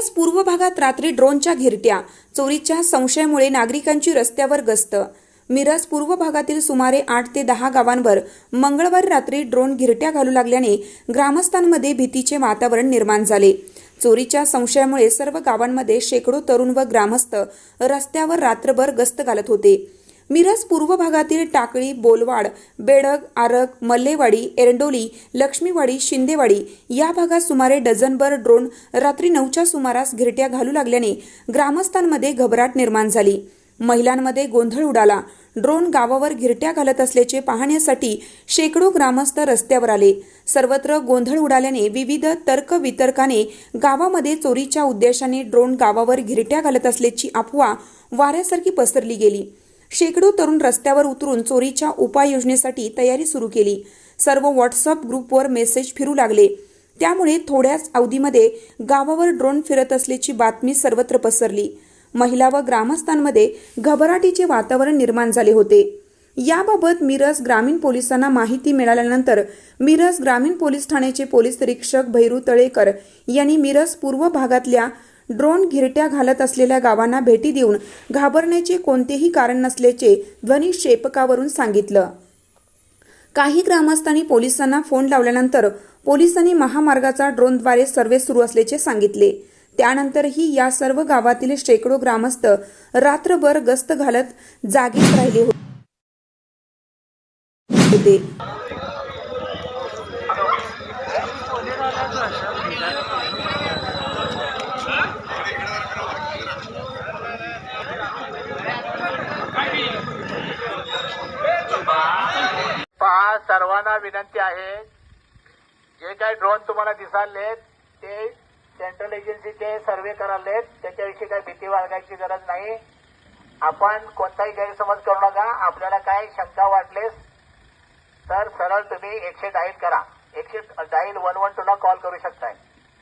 मिरज पूर्व भागात रात्री ड्रोनच्या घिरट्या चोरीच्या संशयामुळे नागरिकांची रस्त्यावर गस्त. मिरज पूर्व भागातील सुमारे आठ ते दहा गावांवर मंगळवारी रात्री ड्रोन घिरट्या घालू लागल्याने ग्रामस्थांमध्ये भीतीचे वातावरण निर्माण झाले. चोरीच्या संशयामुळे सर्व गावांमध्ये शेकडो तरुण व ग्रामस्थ रस्त्यावर रात्रभर गस्त घालत होते. मिरज पूर्व भागातील टाकळी बोलवाड बेडग आरग मल्लेवाडी एरंडोली लक्ष्मीवाडी शिंदेवाडी या भागात सुमारे डझनभर ड्रोन रात्री नऊच्या सुमारास घिरट्या घालू लागल्याने ग्रामस्थांमध्ये घबराट निर्माण झाली. महिलांमध्ये गोंधळ उडाला. ड्रोन गावावर घिरट्या घालत असल्याचे पाहण्यासाठी शेकडो ग्रामस्थ रस्त्यावर आले. सर्वत्र गोंधळ उडाल्याने विविध तर्क वितर्काने गावामध्ये चोरीच्या उद्देशाने ड्रोन गावावर घिरट्या घालत असल्याची अफवा वाऱ्यासारखी पसरली गेली. शेकडो तरुण रस्त्यावर उतरून चोरीच्या उपाययोजनेसाठी तयारी सुरू केली. सर्व व्हॉट्सअप ग्रुपवर मेसेज फिरू लागले. त्यामुळे थोड्याच अवधीमध्ये गावावर ड्रोन फिरत असल्याची बातमी सर्वत्र पसरली. महिला व ग्रामस्थांमध्ये घबराटीचे वातावरण निर्माण झाले होते. याबाबत मिरज ग्रामीण पोलिसांना माहिती मिळाल्यानंतर मिरज ग्रामीण पोलीस ठाण्याचे पोलीस निरीक्षक भैरू तळेकर यांनी मिरज पूर्व भागातल्या ड्रोन घिरट्या घालत असलेल्या गावांना भेटी देऊन घाबरण्याचे कोणतेही कारण नसल्याचे ध्वनिक्षेपकावरून सांगितलं. काही ग्रामस्थांनी पोलिसांना फोन लावल्यानंतर पोलिसांनी महामार्गाचा ड्रोनद्वारे सर्वे सुरू असल्याचे सांगितले. त्यानंतरही या सर्व गावातील शेकडो ग्रामस्थ रात्रभर गस्त घालत जागीच राहिले होते पहा सर्वांना विनंती आहे. जे काही ड्रोन तुम्हाला दिसालेत ते सेंट्रल एजन्सीचे सर्वे करालेत त्याच्याविषयी काही भीती बाळगायची गरज नाही. आपण कोणताही गैरसमज करू नका. आपल्याला काय शंका वाटलेस तर सरळ तुम्ही एकशे डाईल करा. एकशे डाईल वन वन टूला कॉल करू शकताय.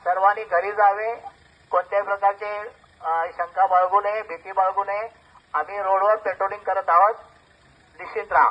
सर्वांनी घरी जावे. कोणत्याही प्रकारचे शंका बाळगू नये भीती बाळगू नये. आम्ही रोडवर पेट्रोलिंग करत आहोत. निश्चित राहा.